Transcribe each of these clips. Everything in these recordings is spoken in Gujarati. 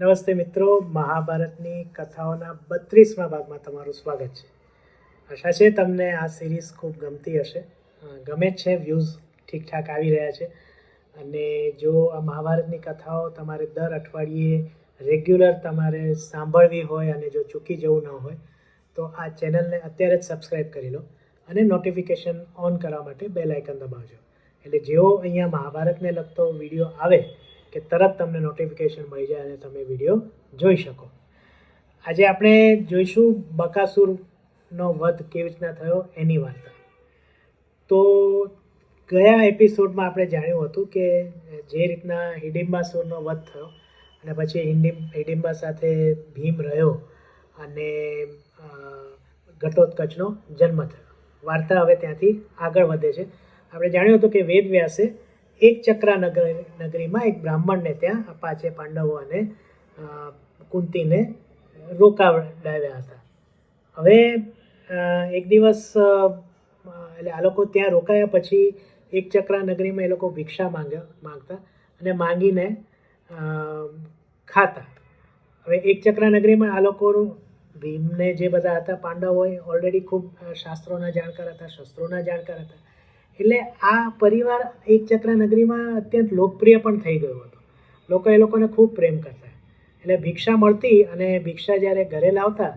નમસ્તે મિત્રો, મહાભારતની કથાઓના બત્રીસમાં ભાગમાં તમારું સ્વાગત છે. આશા છે તમને આ સિરીઝ ખૂબ ગમતી હશે. ગમે છે વ્યૂઝ ઠીકઠાક આવી રહ્યા છે. અને જો આ મહાભારતની કથાઓ તમારે દર અઠવાડિયે રેગ્યુલર તમારે સાંભળવી હોય અને જો ચૂકી જવું ન હોય, તો આ ચેનલને અત્યારે જ સબસ્ક્રાઈબ કરી લો અને નોટિફિકેશન ઓન કરવા માટે બેલ આઇકન દબાવજો. એટલે જેવો અહીંયા મહાભારતને લગતો વીડિયો આવે કે તરત તમને નોટિફિકેશન મળી જાય અને તમે વીડિયો જોઈ શકો. આજે આપણે જોઈશું બકાસુરનો વધ કેવી રીતના થયો એની વાર્તા. તો ગયા એપિસોડમાં આપણે જાણ્યું હતું કે જે રીતના હિડિંબાસુરનો વધ થયો અને પછી હિડિંબ હિડિંબા સાથે ભીમ રહ્યો અને ઘટોત્કચનો જન્મ થયો. વાર્તા હવે ત્યાંથી આગળ વધે છે. આપણે જાણ્યું હતું કે વેદ વ્યાસે એક ચક્રા નગર નગરીમાં એક બ્રાહ્મણને ત્યાં અપાચે પાંચે પાંડવો અને કુંતીને રોકાવડાવ્યા હતા. હવે એક દિવસ એટલે આ લોકો ત્યાં રોકાયા પછી એક ચક્રા નગરીમાં એ લોકો ભિક્ષા માંગ્યા, માંગતા અને માંગીને ખાતા. હવે એક ચક્રા નગરીમાં આ લોકો ભીમને જે બધા હતા પાંડવો ઓલરેડી ખૂબ શાસ્ત્રોના જાણકાર હતા, શસ્ત્રોના જાણકાર હતા. એટલે આ પરિવાર એક ચક્રા નગરીમાં અત્યંત લોકપ્રિય પણ થઈ ગયો હતો. લોકો એ લોકોને ખૂબ પ્રેમ કરતા. એટલે ભિક્ષા મળતી અને ભિક્ષા જ્યારે ઘરે લાવતા,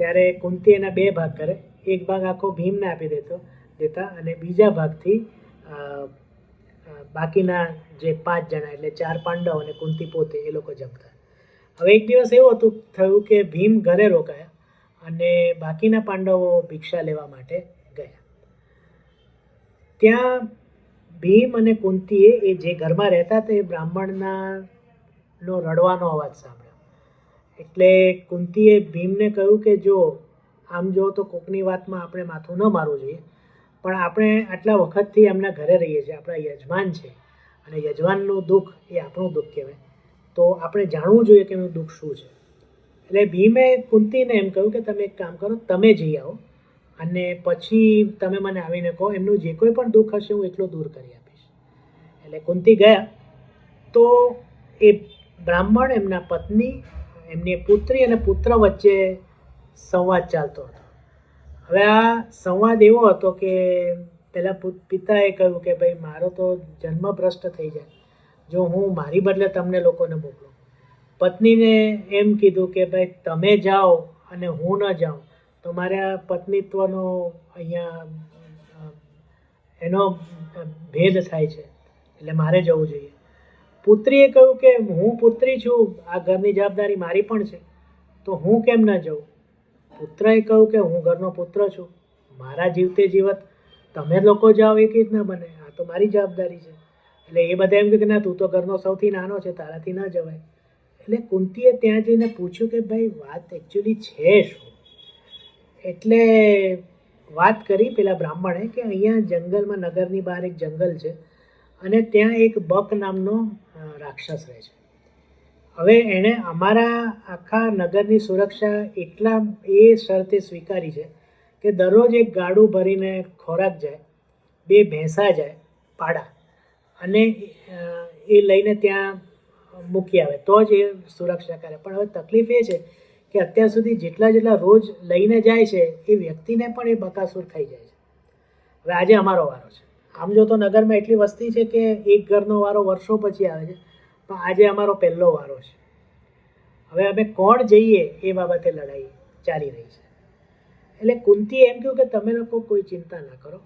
ત્યારે કુંતી એના બે ભાગ કરે. એક ભાગ આખો ભીમને આપી દેતો, દેતા અને બીજા ભાગથી બાકીના જે પાંચ જણા એટલે ચાર પાંડવ અને કુંતી પોતે એ લોકો જમતા હવે એક દિવસ એવું હતું, થયું કે ભીમ ઘરે રોકાયા અને બાકીના પાંડવો ભિક્ષા લેવા માટે ત્યાં ભીમ અને કુંતીએ એ જે ઘરમાં રહેતા હતા એ બ્રાહ્મણના નો રડવાનો અવાજ સાંભળ્યો. એટલે કુંતીએ ભીમને કહ્યું કે જો, આમ જો તો કોકની વાતમાં આપણે માથું ન મારવું જોઈએ, પણ આપણે આટલા વખતથી એમના ઘરે રહીએ છીએ, આપણા યજમાન છે અને યજમાનનું દુઃખ એ આપણું દુઃખ કહેવાય. તો આપણે જાણવું જોઈએ કે એનું દુઃખ શું છે. એટલે ભીમે કુંતીને એમ કહ્યું કે તમે એક કામ કરો, તમે જઈ આવો. અને પછી તમે મને આવીને કહો, એમનું જે કોઈ પણ દુઃખ હશે, હું એટલું દૂર કરી આપીશ. એટલે કુંતી ગયા. તો એ બ્રાહ્મણ, એમના પત્ની, એમની પુત્રી અને પુત્ર વચ્ચે સંવાદ ચાલતો હતો. હવે આ સંવાદ એવો હતો કે પહેલાં પિતાએ કહ્યું કે ભાઈ, મારો તો જન્મ ભ્રષ્ટ થઈ જાય. જો હું મારી બદલે તમને લોકોને મોકલું. પત્નીને એમ કીધું કે ભાઈ, તમે જાઓ અને હું ન જાઉં. તો મારા પત્નીત્વનો અહીંયા એનો ભેદ થાય છે. એટલે મારે જવું જોઈએ. પુત્રીએ કહ્યું કે હું પુત્રી છું, આ ઘરની જવાબદારી મારી પણ છે, તો હું કેમ ન જાઉં? પુત્રએ કહ્યું કે હું ઘરનો પુત્ર છું. મારા જીવતે જીવત, તમે લોકો જાઓ એ કઈ ના બને. આ તો મારી જવાબદારી છે. એટલે એ બધા એમ કે ના, તું તો ઘરનો સૌથી નાનો છે, તારાથી ન જવાય. એટલે કુંતીએ ત્યાં જઈને પૂછ્યું કે ભાઈ, વાત એકચ્યુઅલી છે શું? એટલે વાત કરી પેલા બ્રાહ્મણે કે અહીંયા જંગલમાં, નગરની બહાર એક જંગલ છે અને ત્યાં એક બક નામનો રાક્ષસ રહે છે. હવે એણે અમારા આખા નગરની સુરક્ષા એટલા એ શરતે સ્વીકારી છે કે દરરોજ એક ગાડું ભરીને ખોરાક જાય, બે ભેંસા જાય પાડા અને એ લઈને ત્યાં મૂકી આવે. તો જ એ સુરક્ષા કરે. પણ હવે તકલીફ એ છે કે અત્યાર સુધી જેટલા જેટલા રોજ લઈને જાય છે, એ વ્યક્તિને પણ એ બકાસુર ખાઈ જાય છે. હવે આજે અમારો વારો છે. આમ જો તો નગરમાં એટલી વસ્તી છે કે એક ઘરનો વારો વર્ષો પછી આવે છે, પણ આજે અમારો પહેલો વારો છે. હવે અમે કોણ જઈએ એ બાબતે લડાઈ ચાલી રહી છે. એટલે કુંતી એમ કહ્યું કે તમે લોકો કોઈ ચિંતા ના કરો.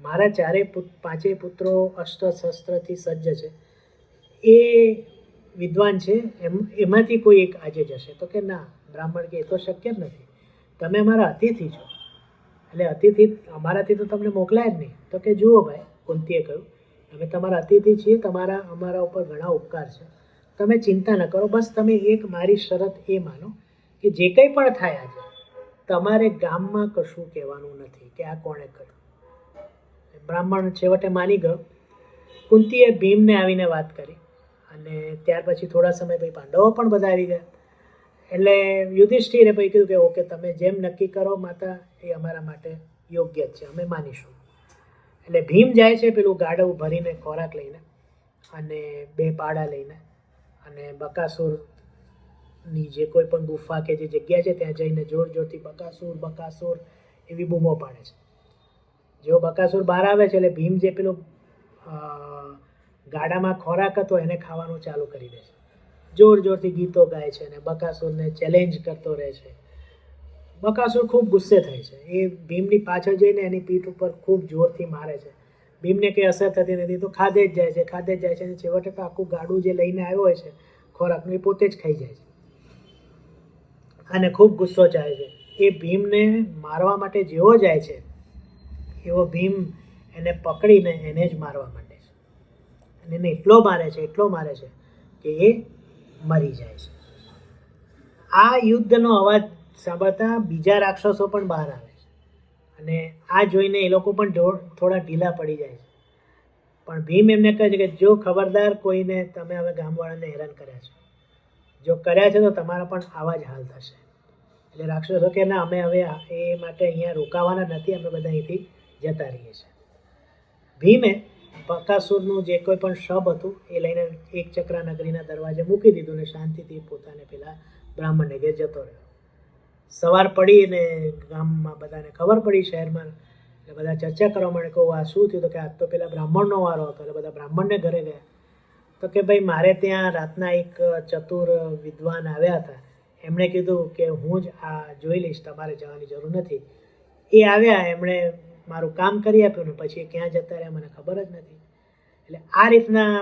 મારા ચારે પાંચેય પુત્રો અસ્ત્ર શસ્ત્રથી સજ્જ છે. એ વિદ્વાન છે, એમ, એમાંથી કોઈ એક આજે જશે. તો કે ના બ્રાહ્મણ કે એ તો શક્ય જ નથી. તમે અમારા અતિથિ છો. એટલે અતિથિ અમારાથી તો તમને મોકલાય જ નહીં. તો કે જુઓ ભાઈ, કુંતીએ કહ્યું, અમે તમારા અતિથિ છીએ, તમારા, અમારા ઉપર ઘણા ઉપકાર છે. તમે ચિંતા ન કરો, બસ તમે એક મારી શરત એ માનો કે જે કંઈ પણ થાય આજે, તમારે ગામમાં કશું કહેવાનું નથી કે આ કોણે કર્યું. બ્રાહ્મણ છેવટે માની ગયો. કુંતીએ ભીમને આવીને વાત કરી અને ત્યાર પછી થોડા સમય પછી પાંડવો પણ બધા આવી ગયા. એટલે યુધિષ્ઠિરે પછી કીધું કે, ઓકે, તમે જેમ નક્કી કરો, માતા, એ અમારા માટે યોગ્ય જ છે. અમે માનીશું. એટલે ભીમ જાય છે પેલું ગાડું ભરીને ખોરાક લઈને અને બે પાડા લઈને અને બકાસુરની જે કોઈ પણ ગુફા કે જે જગ્યા છે, ત્યાં જઈને જોર જોરથી બકાસુર બકાસુર એવી બૂમો પાડે છે. જેવો બકાસુર બહાર આવે છે, એટલે ભીમ જે પેલું ગાડામાં ખોરાક હતો, એને ખાવાનું ચાલુ કરી દે છે. જોર જોરથી ગીતો ગાય છે અને બકાસુરને ચેલેન્જ કરતો રહે છે. બકાસુર ખૂબ ગુસ્સે થાય છે. એ ભીમની પાછળ જઈને એની પીઠ ઉપર ખૂબ જોરથી મારે છે. ભીમને કંઈ અસર થતી નથી, તો ખાધે જ જાય છે, ખાધે જ જાય છે અને છેવટે તો આખું ગાડું જે લઈને આવ્યો હોય છે, ખોરાકનું એ પોતે જ ખાઈ જાય છે. અને ખૂબ ગુસ્સો ચાલે છે. એ ભીમને મારવા માટે જેવો જાય છે, એવો ભીમ એને પકડીને એને જ મારવા માંડે છે. અને એને એટલો મારે છે, એટલો મારે છે કે એ મરી જાય છે. આ યુદ્ધનો અવાજ સાંભળતા બીજા રાક્ષસો પણ બહાર આવે છે. અને આ જોઈને એ લોકો પણ થોડા ઢીલા પડી જાય છે. પણ ભીમ એમને કહે છે કે, જો ખબરદાર કોઈને તમે હવે ગામવાળાને હેરાન કર્યા છે. જો કર્યા છે તો તમારા પણ આવા જ હાલ થશે. એટલે રાક્ષસો કે, ના, અમે હવે એ માટે અહીંયા રોકાવાના નથી. અમે બધા અહીંથી જતા રહીએ છીએ. ભીમે બકાસુરનું જે કોઈ પણ શબ હતું, એ લઈને એક ચક્રા નગરીના દરવાજે મૂકી દીધું ને શાંતિથી પોતાને પેલા બ્રાહ્મણને ઘેર જતો રહ્યો. સવાર પડી ને ગામમાં બધાને ખબર પડી શહેરમાં એટલે બધા ચર્ચા કરવા માંડે કહું આ શું થયું? તો કે આજ તો પેલા બ્રાહ્મણનો વારો હતો એટલે બધા બ્રાહ્મણને ઘરે ગયા. તો કે ભાઈ, મારે ત્યાં રાતના એક ચતુર વિદ્વાન આવ્યા હતા. એમણે કીધું કે હું જ આ જોઈ લઈશ, તમારે જવાની જરૂર નથી. એ આવ્યા, એમણે મારું કામ કરી આપ્યું ને પછી એ ક્યાં જતા રહ્યા મને ખબર જ નથી. એટલે આ રીતના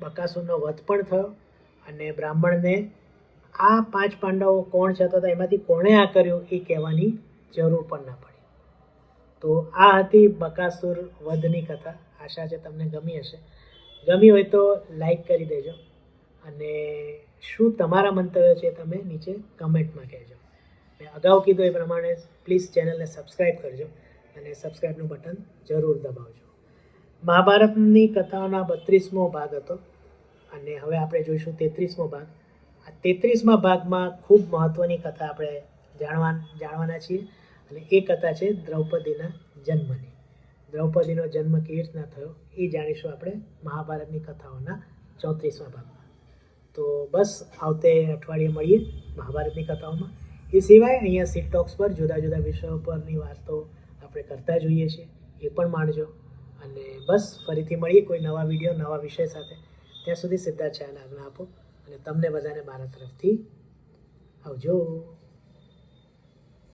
બકાસુરનો વધ પણ થયો અને બ્રાહ્મણને આ પાંચ પાંડવો કોણ છે તો એમાંથી કોણે આ કર્યું એ કહેવાની જરૂર પણ ના પડી. તો આ હતી બકાસુર વધની કથા. આશા છે તમને ગમી હશે. ગમી હોય તો લાઈક કરી દેજો અને શું તમારા મંતવ્યો છે તમે નીચે કમેન્ટમાં કહેજો. મેં અગાઉ કીધું એ પ્રમાણે પ્લીઝ ચેનલને સબસ્ક્રાઈબ કરજો અને સબસ્ક્રાઈબનું બટન જરૂર દબાવજો. મહાભારતની કથાઓના બત્રીસમો ભાગ હતો અને હવે આપણે જોઈશું તેત્રીસમો ભાગ. આ તેત્રીસમા ભાગમાં ખૂબ મહત્ત્વની કથા આપણે જાણવા જાણવાના છીએ અને એ કથા છે દ્રૌપદીના જન્મની. દ્રૌપદીનો જન્મ કેવી રીતના થયો એ જાણીશું આપણે મહાભારતની કથાઓના ચોત્રીસમા ભાગમાં. તો બસ આવતે અઠવાડિયે મળીએ મહાભારતની કથાઓમાં. એ સિવાય અહીંયા સીટ ટોક્સ પર જુદા જુદા વિષયો પરની વાતો આપણે કરતા જોઈએ છીએ, એ પણ માણજો. અને બસ, ફરીથી મળીએ કોઈ નવા વીડિયો, નવા વિષય સાથે. ત્યાં સુધી સિદ્ધાર્થ ચાયને આજ્ઞા આપો. અને તમને બધાને મારા તરફથી આવજો.